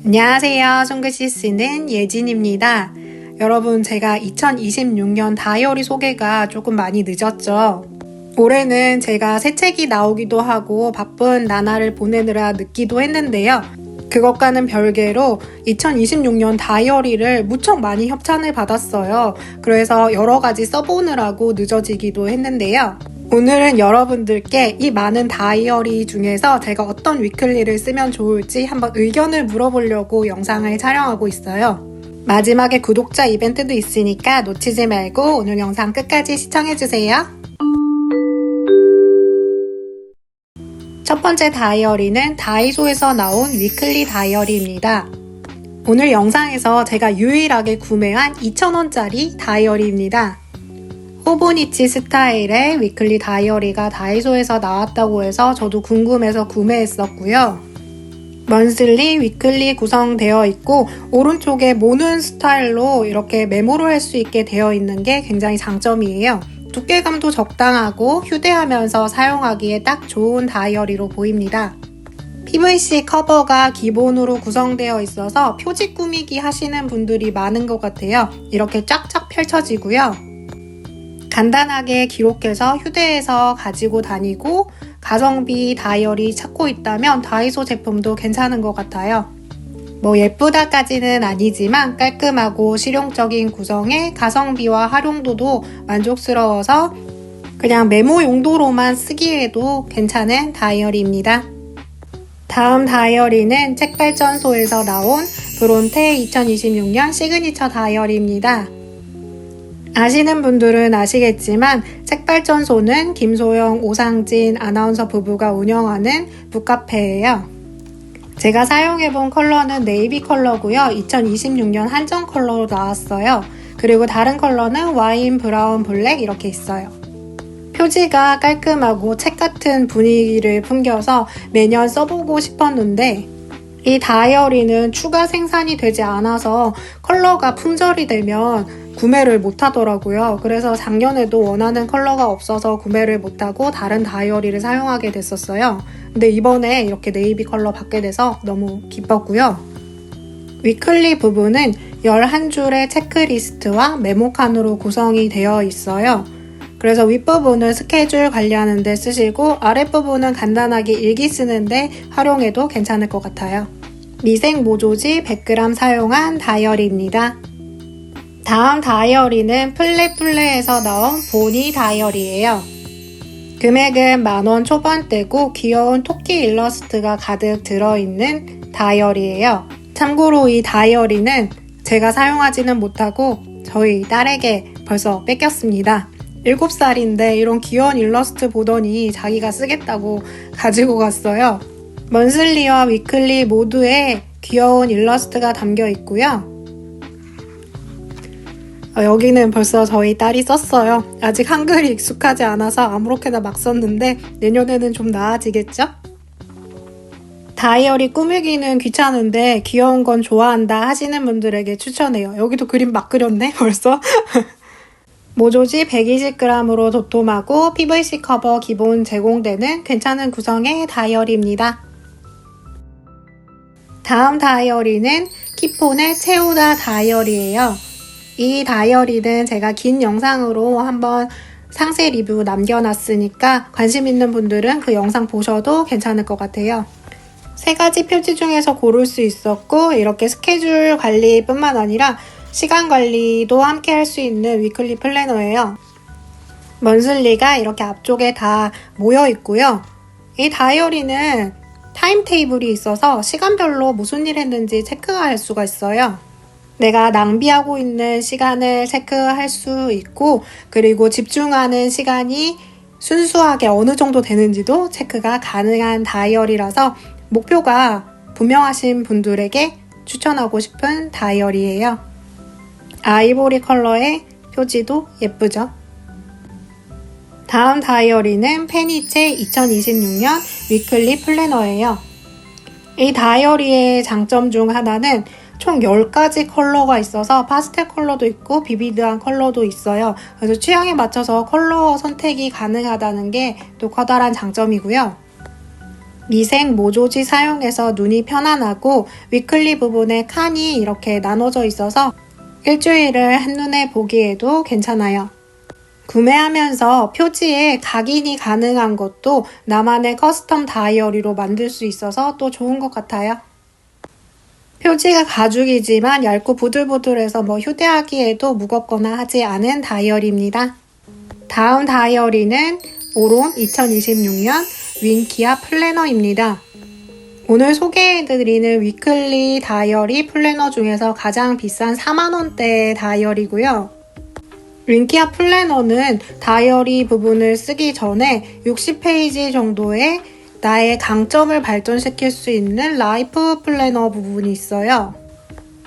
안녕하세요. 손글씨 쓰는 예진입니다. 여러분, 제가 2026년 다이어리 소개가 조금 많이 늦었죠. 올해는 제가 새 책이 나오기도 하고 바쁜 나날을 보내느라 늦기도 했는데요. 그것과는 별개로 2026년 다이어리를 무척 많이 협찬을 받았어요. 그래서 여러 가지 써보느라고 늦어지기도 했는데요. 오늘은 여러분들께 이 많은 다이어리 중에서 제가 어떤 위클리를 쓰면 좋을지 한번 의견을 물어보려고 영상을 촬영하고 있어요. 마지막에 구독자 이벤트도 있으니까 놓치지 말고 오늘 영상 끝까지 시청해주세요. 첫 번째 다이어리는 다이소에서 나온 위클리 다이어리입니다. 오늘 영상에서 제가 유일하게 구매한 2,000원짜리 다이어리입니다. 호보니치 스타일의 위클리 다이어리가 다이소에서 나왔다고 해서 저도 궁금해서 구매했었고요. 먼슬리, 위클리 구성되어 있고 오른쪽에 모는 스타일로 이렇게 메모를 할 수 있게 되어 있는 게 굉장히 장점이에요. 두께감도 적당하고 휴대하면서 사용하기에 딱 좋은 다이어리로 보입니다. PVC 커버가 기본으로 구성되어 있어서 표지 꾸미기 하시는 분들이 많은 것 같아요. 이렇게 쫙쫙 펼쳐지고요. 간단하게 기록해서 휴대해서 가지고 다니고 가성비 다이어리 찾고 있다면 다이소 제품도 괜찮은 것 같아요. 뭐 예쁘다까지는 아니지만 깔끔하고 실용적인 구성에 가성비와 활용도도 만족스러워서 그냥 메모 용도로만 쓰기에도 괜찮은 다이어리입니다. 다음 다이어리는 책발전소에서 나온 브론테 2026년 시그니처 다이어리입니다. 아시는 분들은 아시겠지만 책발전소는 김소영, 오상진 아나운서 부부가 운영하는 북카페예요. 제가 사용해본 컬러는 네이비 컬러고요. 2026년 한정 컬러로 나왔어요. 그리고 다른 컬러는 와인, 브라운, 블랙 이렇게 있어요. 표지가 깔끔하고 책 같은 분위기를 풍겨서 매년 써보고 싶었는데 이 다이어리는 추가 생산이 되지 않아서 컬러가 품절이 되면 구매를 못 하더라고요. 그래서 작년에도 원하는 컬러가 없어서 구매를 못하고 다른 다이어리를 사용하게 됐었어요. 근데 이번에 이렇게 네이비 컬러 받게 돼서 너무 기뻤고요. 위클리 부분은 11줄의 체크리스트와 메모칸으로 구성이 되어 있어요. 그래서 윗부분은 스케줄 관리하는 데 쓰시고 아랫부분은 간단하게 일기 쓰는데 활용해도 괜찮을 것 같아요. 미생 모조지 100g 사용한 다이어리입니다. 다음 다이어리는 플레플레에서 나온 보니 다이어리예요. 금액은 만원 초반대고 귀여운 토끼 일러스트가 가득 들어있는 다이어리예요. 참고로 이 다이어리는 제가 사용하지는 못하고 저희 딸에게 벌써 뺏겼습니다. 7살인데 이런 귀여운 일러스트 보더니 자기가 쓰겠다고 가지고 갔어요. 먼슬리와 위클리 모두에 귀여운 일러스트가 담겨 있고요. 어, 여기는 벌써 저희 딸이 썼어요. 아직 한글이 익숙하지 않아서 아무렇게나 막 썼는데 내년에는 좀 나아지겠죠? 다이어리 꾸미기는 귀찮은데 귀여운 건 좋아한다 하시는 분들에게 추천해요. 여기도 그림 막 그렸네 벌써. 모조지 120g으로 도톰하고 PVC 커버 기본 제공되는 괜찮은 구성의 다이어리입니다. 다음 다이어리는 키폰의 채우다 다이어리예요. 이 다이어리는 제가 긴 영상으로 한번 상세 리뷰 남겨놨으니까 관심 있는 분들은 그 영상 보셔도 괜찮을 것 같아요. 세 가지 표지 중에서 고를 수 있었고 이렇게 스케줄 관리뿐만 아니라 시간 관리도 함께 할 수 있는 위클리 플래너예요. 먼슬리가 이렇게 앞쪽에 다 모여 있고요. 이 다이어리는 타임 테이블이 있어서 시간별로 무슨 일 했는지 체크할 수가 있어요. 내가 낭비하고 있는 시간을 체크할 수 있고, 그리고 집중하는 시간이 순수하게 어느 정도 되는지도 체크가 가능한 다이어리라서 목표가 분명하신 분들에게 추천하고 싶은 다이어리예요. 아이보리 컬러의 표지도 예쁘죠? 다음 다이어리는 페니체 2026년 위클리 플래너예요. 이 다이어리의 장점 중 하나는 총 10가지 컬러가 있어서 파스텔 컬러도 있고 비비드한 컬러도 있어요. 그래서 취향에 맞춰서 컬러 선택이 가능하다는 게 또 커다란 장점이고요. 미생 모조지 사용해서 눈이 편안하고 위클리 부분에 칸이 이렇게 나눠져 있어서 일주일을 한눈에 보기에도 괜찮아요. 구매하면서 표지에 각인이 가능한 것도 나만의 커스텀 다이어리로 만들 수 있어서 또 좋은 것 같아요. 표지가 가죽이지만 얇고 부들부들해서 뭐 휴대하기에도 무겁거나 하지 않은 다이어리입니다. 다음 다이어리는 오론 2026년 윈키아 플래너입니다. 오늘 소개해드리는 위클리 다이어리 플래너 중에서 가장 비싼 4만원대의 다이어리고요. 윈키아 플래너는 다이어리 부분을 쓰기 전에 60페이지 정도의 나의 강점을 발전시킬 수 있는 라이프 플래너 부분이 있어요.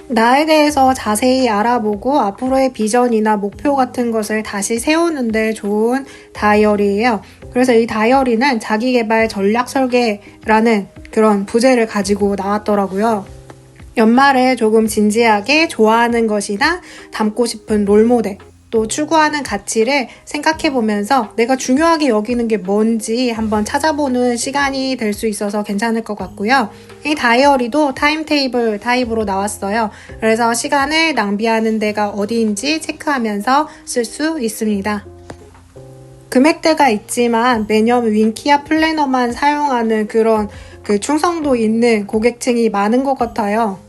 나에 대해서 자세히 알아보고 앞으로의 비전이나 목표 같은 것을 다시 세우는데 좋은 다이어리예요. 그래서 이 다이어리는 자기개발 전략 설계라는 그런 부제를 가지고 나왔더라고요. 연말에 조금 진지하게 좋아하는 것이나 담고 싶은 롤모델, 또 추구하는 가치를 생각해 보면서 내가 중요하게 여기는 게 뭔지 한번 찾아보는 시간이 될 수 있어서 괜찮을 것 같고요. 이 다이어리도 타임테이블 타입으로 나왔어요. 그래서 시간을 낭비하는 데가 어디인지 체크하면서 쓸 수 있습니다. 금액대가 있지만 매년 윈키아 플래너만 사용하는 그런 그 충성도 있는 고객층이 많은 것 같아요.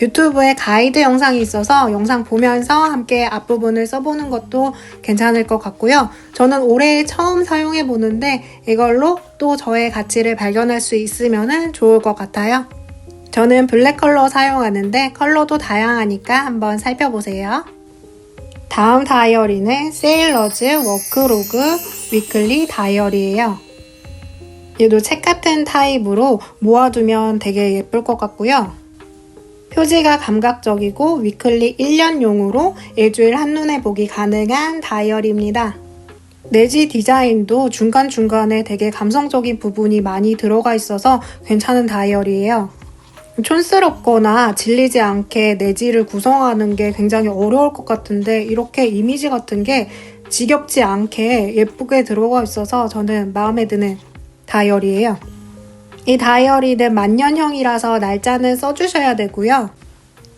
유튜브에 가이드 영상이 있어서 영상 보면서 함께 앞부분을 써보는 것도 괜찮을 것 같고요. 저는 올해 처음 사용해 보는데 이걸로 또 저의 가치를 발견할 수 있으면 좋을 것 같아요. 저는 블랙 컬러 사용하는데 컬러도 다양하니까 한번 살펴보세요. 다음 다이어리는 세일러즈 워크로그 위클리 다이어리예요. 얘도 책 같은 타입으로 모아두면 되게 예쁠 것 같고요. 표지가 감각적이고 위클리 1년용으로 일주일 한눈에 보기 가능한 다이어리입니다. 내지 디자인도 중간중간에 되게 감성적인 부분이 많이 들어가 있어서 괜찮은 다이어리예요. 촌스럽거나 질리지 않게 내지를 구성하는 게 굉장히 어려울 것 같은데 이렇게 이미지 같은 게 지겹지 않게 예쁘게 들어가 있어서 저는 마음에 드는 다이어리예요. 이 다이어리는 만년형이라서 날짜는 써주셔야 되고요.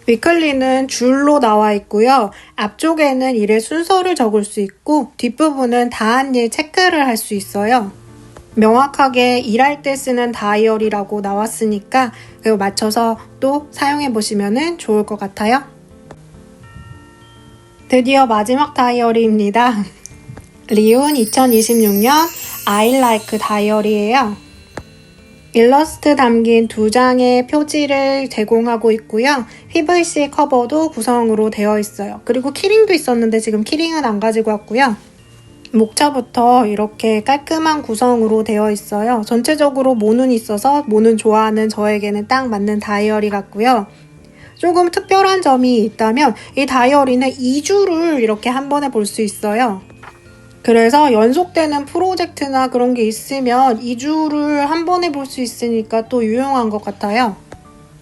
위클리는 줄로 나와 있고요. 앞쪽에는 일의 순서를 적을 수 있고 뒷부분은 다한 일 체크를 할 수 있어요. 명확하게 일할 때 쓰는 다이어리라고 나왔으니까 그거 맞춰서 또 사용해 보시면 좋을 것 같아요. 드디어 마지막 다이어리입니다. 리온 2026년 I like 다이어리예요. 일러스트 담긴 두 장의 표지를 제공하고 있고요. PVC 커버도 구성으로 되어 있어요. 그리고 키링도 있었는데 지금 키링은 안 가지고 왔고요. 목차부터 이렇게 깔끔한 구성으로 되어 있어요. 전체적으로 모는 있어서 모는 좋아하는 저에게는 딱 맞는 다이어리 같고요. 조금 특별한 점이 있다면 이 다이어리는 2주를 이렇게 한 번에 볼 수 있어요. 그래서 연속되는 프로젝트나 그런 게 있으면 2주를 한 번에 볼 수 있으니까 또 유용한 것 같아요.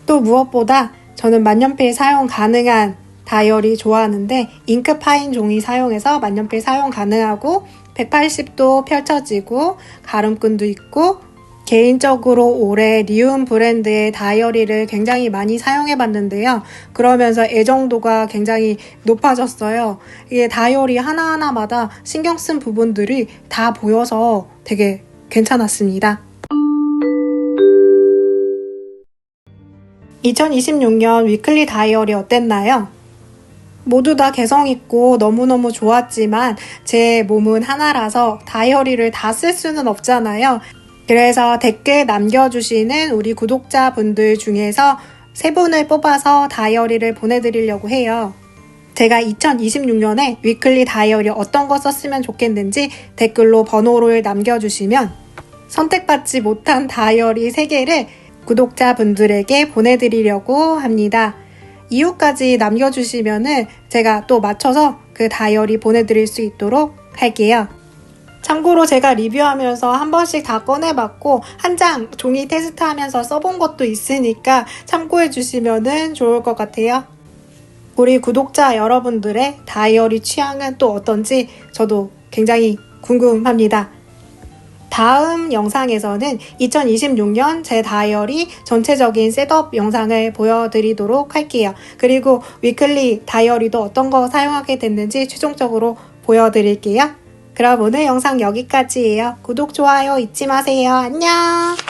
또 무엇보다 저는 만년필 사용 가능한 다이어리 좋아하는데 잉크 파인 종이 사용해서 만년필 사용 가능하고 180도 펼쳐지고 가름끈도 있고 개인적으로 올해 리움 브랜드의 다이어리를 굉장히 많이 사용해 봤는데요. 그러면서 애정도가 굉장히 높아졌어요. 이게 다이어리 하나하나마다 신경 쓴 부분들이 다 보여서 되게 괜찮았습니다. 2026년 위클리 다이어리 어땠나요? 모두 다 개성있고 너무너무 좋았지만 제 몸은 하나라서 다이어리를 다 쓸 수는 없잖아요. 그래서 댓글 남겨주시는 우리 구독자분들 중에서 세 분을 뽑아서 다이어리를 보내드리려고 해요. 제가 2026년에 위클리 다이어리 어떤 거 썼으면 좋겠는지 댓글로 번호를 남겨주시면 선택받지 못한 다이어리 3개를 구독자분들에게 보내드리려고 합니다. 이유까지 남겨주시면은 제가 또 맞춰서 그 다이어리 보내드릴 수 있도록 할게요. 참고로 제가 리뷰하면서 한 번씩 다 꺼내봤고 한 장 종이 테스트하면서 써본 것도 있으니까 참고해 주시면 좋을 것 같아요. 우리 구독자 여러분들의 다이어리 취향은 또 어떤지 저도 굉장히 궁금합니다. 다음 영상에서는 2026년 제 다이어리 전체적인 셋업 영상을 보여드리도록 할게요. 그리고 위클리 다이어리도 어떤 거 사용하게 됐는지 최종적으로 보여드릴게요. 그럼 오늘 영상 여기까지예요. 구독, 좋아요 잊지 마세요. 안녕!